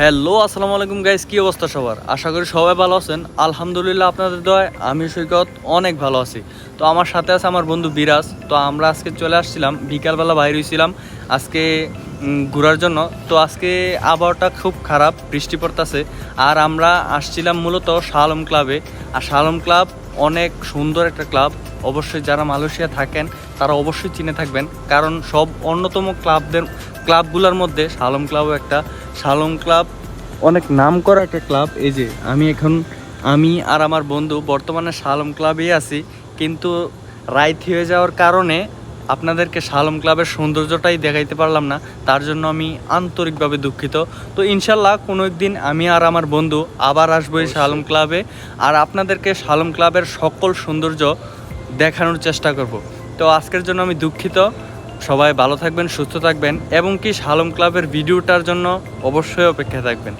Hello, আসসালামু আলাইকুম guys কি অবস্থা সবার? আশা করি সবাই ভালো আছেন। আলহামদুলিল্লাহ আপনাদের দয় আমি সৈকত অনেক ভালো আছি। তো আমার সাথে আছে আমার বন্ধু বিরাজ। তো আমরা আজকে চলে আসছিলাম, বিকালবেলা বাইরে হয়েছিলাম আজকে ঘোরার জন্য। তো আজকে আবহাওয়াটা খুব খারাপ, বৃষ্টি পড়তেছে। আর আমরা আসছিলাম মূলত শালম ক্লাবে আর শালম ক্লাব অনেক সুন্দর একটা ক্লাব অবশ্যই যারা মালয়েশিয়া থাকেন, তারা অবশ্যই চিনে থাকবেন। কারণ সব অন্যতম ক্লাবদের ক্লাবগুলোর মধ্যে শালম ক্লাবও একটা। Shalom club. অনেক নাম করা একটা ক্লাব এই যে আমি এখন আমি আর আমার বন্ধু বর্তমানে শালম ক্লাবেই আছি কিন্তু রাইত হয়ে যাওয়ার কারণে আপনাদেরকে শালম ক্লাবের সৌন্দর্যটাই দেখাইতে পারলাম না তার জন্য আমি আন্তরিকভাবে দুঃখিত। তো ইনশাল্লাহ কোনো একদিন আমি আর আমার বন্ধু আবার আসব এই শালম ক্লাবে আর আপনাদেরকে শালম ক্লাবের সকল সৌন্দর্য দেখানোর চেষ্টা করব। তো আজকের জন্য আমি দুঃখিত। সবাই ভালো থাকবেন সুস্থ থাকবেন এবং কি শালম ক্লাবের ভিডিওটার জন্য অবশ্যই অপেক্ষা থাকবেন।